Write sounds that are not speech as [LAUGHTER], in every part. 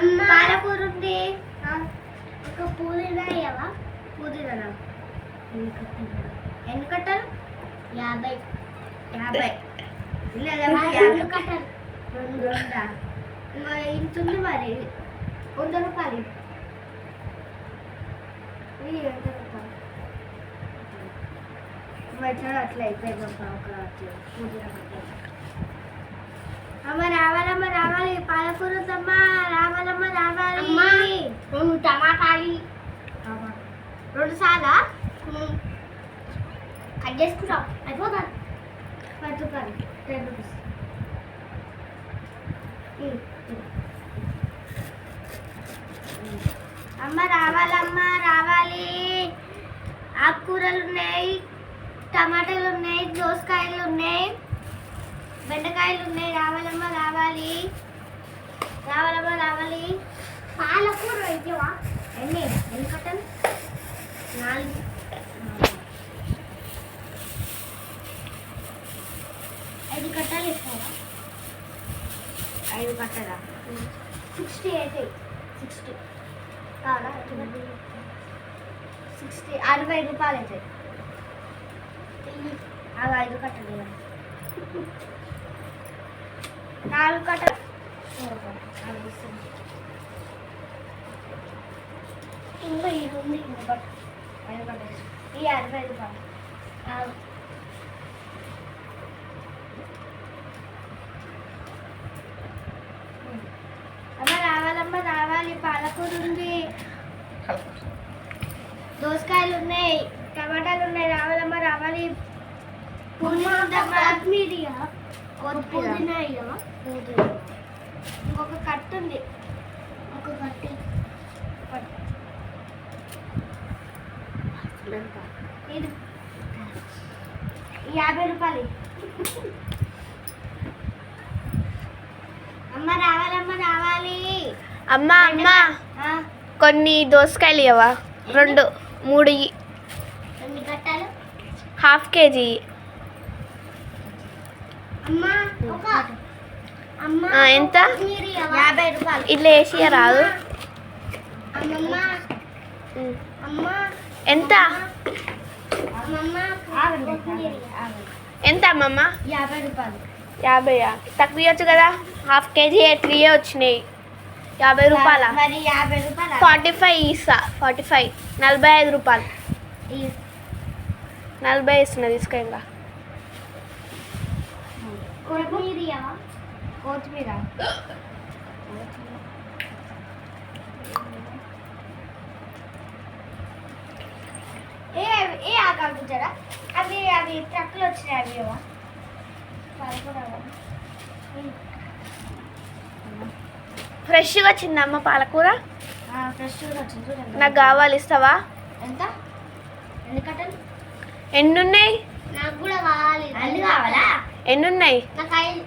పాలకూర ఉంది ఒక పుదీనా ఇవ్వవా పుదీనా ఎన్ని కట్టలు యాభై. యాభై. యాభై. కట్టలు రెండు రెండా ఇంత ఉంది మరి. వంద రూపాయలు. మరి అట్లా అయిపోయింది. ఒక కట్టలు అమ్మ రావాలమ్మ రావాలి పాలకూర వద్దమ్మా రావాలమ్మ రావాలి. రెండు టమాటాలు. రెండు సాలా కట్ చేసుకుంటాం. అయిపోతాను పది రూపాయలు టెన్ రూపీస్ అమ్మ రావాలమ్మ రావాలి. ఆకుకూరలు ఉన్నాయి టమాటాలు ఉన్నాయి దోసకాయలు ఉన్నాయి. బెండకాయలు ఉన్నాయి రావాలమ్మ రావాలి. రావాలమ్మ రావాలి. పాలకూర ఇవ్వవా? ఎన్ని? ఎన్ని కట్టలు? నాలుగు. ఐదు కట్టాలు ఇస్తావా? ఐదు కట్టదా సిక్స్టీ అయితే. సిక్స్టీ. కాదా సిక్స్టీ. అరవై రూపాయలు అవుతాయి అవి ఐదు కట్టలు ఇవ్వండి. [LAUGHS] నాలుగు ఇస్తుంది. ఇంకా ఇది ఉంది ఇంకా బట్ ఈ అరవై నాలుగు. రావాలమ్మ రావాలి. పాలకూర ఉంది. దోసకాయలు ఉన్నాయి. టమాటాలు ఉన్నాయి. రావాలమ్మ రావాలి. కొత్తిమీర పుదీనా? ఇంకొక కట్టు ఉంది. ఒక కట్టు ఇది. యాభై రూపాయలు. అమ్మ రావాలమ్మ రావాలి. అమ్మ అమ్మ. కొన్ని దోసకాయలు ఇవ్వవా? రెండు. మూడు హాఫ్ కేజీ అమ్మ ఒక అమ్మ ఆ, ఎంత? యాభై ఇట్లా వేసి రాదు అమ్మమ్మ ఉమ్. అమ్మ ఎంత. ఎంత అమ్మమ్మ? యాభై రూపాయలు. యాభైయా? తక్కువ ఇవ్వచ్చు కదా. హాఫ్ కేజీ ఎట్లీ వచ్చినాయి. యాభై రూపాయల? మరి యాభై రూపాయలు? ఫార్టీ ఫైవ్ ఇస్తా. Forty five. నలభై ఐదు రూపాయలు. నలభై ఇస్తున్నా తీసుకో ఇంకా. కొత్తిమీర? కొత్తిమీర. ఏ ఏ ఆకాంక్షరా అవి అవి ట్రక్లు వచ్చినాయి అవి? ఫ్రెష్గా వచ్చిందమ్మ పాలకూర? ఫ్రెష్గా వచ్చింది నాకు కావాలి ఇస్తావా? ఎంత? ఎన్ని కట్టలు? ఎన్ని ఉన్నాయి నాకు కూడా ఎన్ని ఉన్నాయి నాకు ఐదు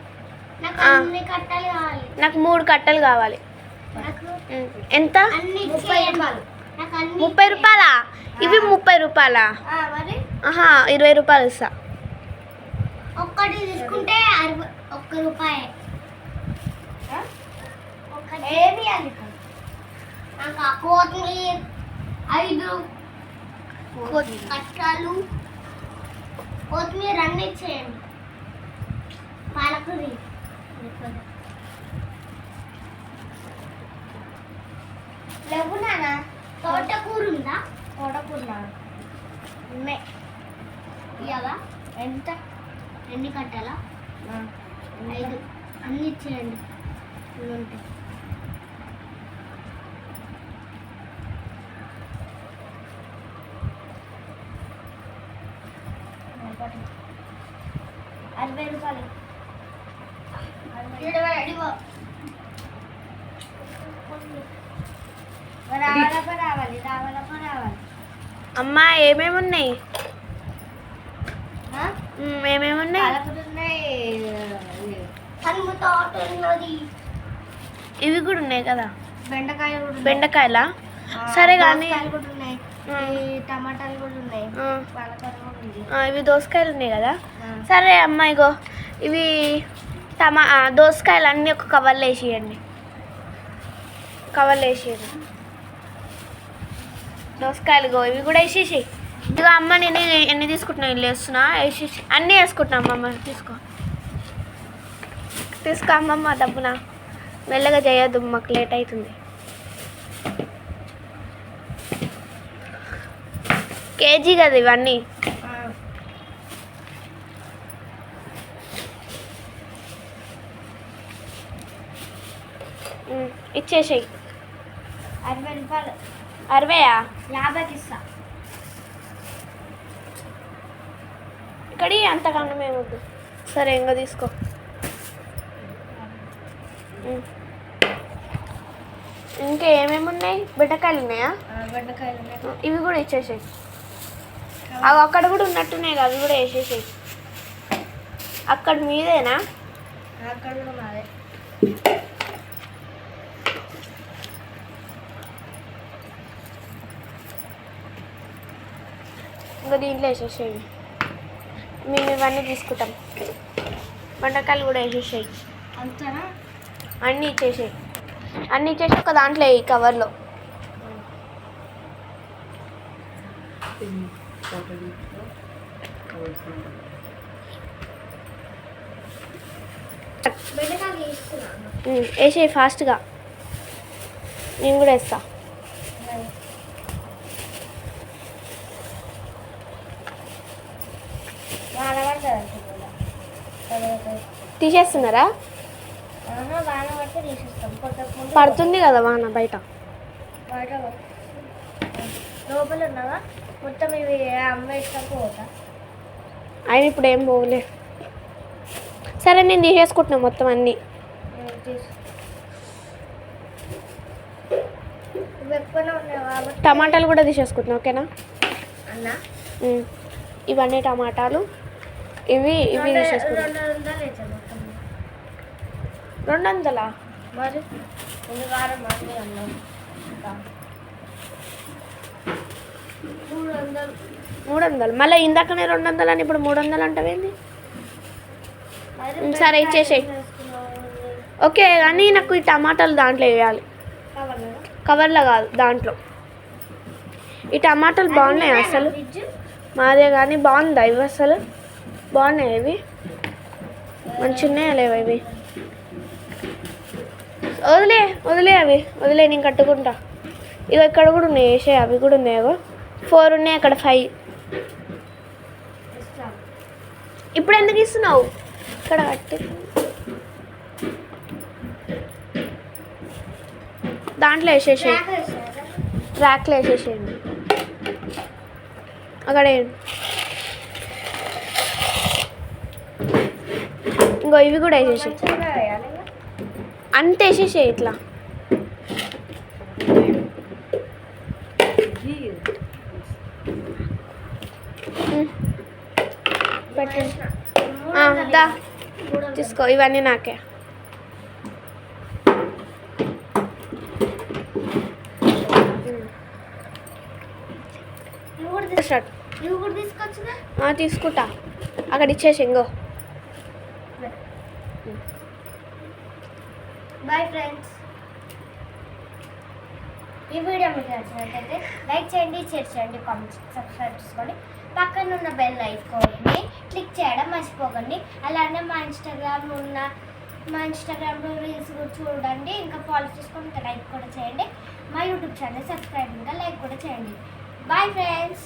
నాకు ఆ. అన్ని కట్టలు కావాలి. నాకు మూడు కట్టలు కావాలి. ఎంత? అన్ని ముప్పై రూపాయలు. నాకు అన్ని ముప్పై రూపాయలా? ఇవి ముప్పై రూపాయలా? ఆ, మరి? ఆహా ఇరవై రూపాయలు ఇస్తా. ఒక్కటి తీసుకుంటే అరవై ఒక్క రూపాయి. ఐదు. కట్టాలు. కొత్తిమీర అన్ని ఇచ్చేయండి. పాలకూరి లేవు నాన్న తోటకూర ఉందా? తోటకూర ఇవ్వవా ఎంత? ఎన్ని కట్టాలా? ఐదు. అన్ని ఇచ్చేయండి. ఉంటాయి. అరవై రూపాయలు ఇరవై అడిగో రావాలప్ప రావాలి రావాలప్ప రావాలి అమ్మ ఏమేమి ఉన్నాయి? ఏమేమి ఉన్నాయి? ఇవి కూడా ఉన్నాయి కదా? బెండకాయ. బెండకాయలా? సరే కానీ టమాటాలు కూడా ఉన్నాయి. ఇవి దోసకాయలు ఉన్నాయి కదా. సరే అమ్మ ఇగో. ఇవి టమా దోసకాయలు అన్నీ ఒక కవర్లో వేసియండి. కవర్లు వేసేది దోసకాయలు గో ఇవి కూడా వేసేసి. ఇదిగో అమ్మ నేను ఎన్ని తీసుకుంటున్నావు ఇల్లు వేస్తున్నా? వేసేసి అన్నీ వేసుకుంటున్నా అమ్మమ్మ. తీసుకో. తీసుకో అమ్మమ్మ డబ్బున. మెల్లగా చేయొద్దు మాకు లేట్ అవుతుంది. కేజీ కదా ఇవన్నీ? ఇచ్చేసేయి. అరవై రూపాయలు. అరవయా? యాభైకి ఇస్తా ఇక్కడి అంతకన్నా మేము వద్దు. సరే ఇంకా తీసుకో. ఇంకా ఏమేమి ఉన్నాయి? బిడ్డకాయలు ఉన్నాయా? బెండకాయలు ఉన్నాయి. ఇవి కూడా ఇచ్చేసేయి. అవి అక్కడ కూడా ఉన్నట్టున్నాయి కదా, అవి కూడా వేసేసేయి. అక్కడ మీదేనా? అక్కడ కూడా మాదే. దీంట్లో వేసేసేయి. మేము ఇవన్నీ తీసుకుంటాం. బెండకాయలు కూడా వేసేసేయి. అంతనా? అన్నీ ఇచ్చేసేయి. అన్నీ ఇచ్చేసి ఒక దాంట్లో వేయి కవర్లో. వేసేయి ఫాస్ట్గా నేను కూడా వేస్తా వాన పడుతుంది అనుకుంటున్నా తీసేస్తున్నారా? పడుతుంది కదా వాన బయట. లోపల ఉన్నావా? మొత్తం ఇవి పోతా. ఆయన ఇప్పుడు ఏం పోలే సరే నేను తీసేసుకుంటున్నా మొత్తం అన్నీ. టమాటాలు కూడా తీసేసుకుంటున్నా ఓకేనా. ఇవన్నీ టమాటాలు. ఇవి ఇవి రెండు తీసేసుకుంటా రెండు వందలు మరి మూడు వందలు మళ్ళీ ఇందాకనే రెండు వందలు అని ఇప్పుడు మూడు వందలు అంటావేంది సరే ఇచ్చేసేయ్. ఓకే కానీ నాకు ఈ టమాటాలు దాంట్లో వేయాలి. కవర్లో కాదు దాంట్లో. ఈ టమాటాలు బాగున్నాయి అసలు? మాదే కానీ బాగుందా ఇవి అసలు? బాగున్నాయి ఇవి మంచిగా ఉన్నాయా లేవా ఇవి? వదిలే వదిలే అవి. వదిలే నేను కట్టుకుంటా. ఇక ఇక్కడ కూడా ఉన్నాయి వేసే అవి కూడా ఉన్నాయో ఫోర్ ఉన్నాయి అక్కడ ఫైవ్ ఇప్పుడు ఎందుకు ఇస్తున్నావు? ఇక్కడ కట్టి. దాంట్లో వేసేసేయి. ట్రాక్ వేసారా? ర్యాక్లో వేసేసేయండి అక్కడ ఇంకో ఇవి కూడా వేసేసి. అంత వేసేసేయి ఇట్లా. దా. తీసుకో ఇవన్నీ నాకే. తీసుకుంటా. అక్కడ ఇచ్చేసి ఇంకో. బాయ్ ఫ్రెండ్స్ ఈ వీడియో మీకు నచ్చినట్లయితే లైక్ చేయండి షేర్ చేయండి కామెంట్ సబ్స్క్రైబ్ చేసుకోండి. పక్కన ఉన్న బెల్ ఐకాన్ని క్లిక్ చేయడం మర్చిపోకండి. అలానే మా ఇన్స్టాగ్రామ్ ఉన్న మా ఇన్స్టాగ్రామ్లో రీల్స్ కూడా చూడండి. ఇంకా ఫాలో చేసుకొని ఇంకా లైక్ కూడా చేయండి. మా యూట్యూబ్ ఛానల్ సబ్స్క్రైబ్ ఇంకా లైక్ కూడా చేయండి. Bye friends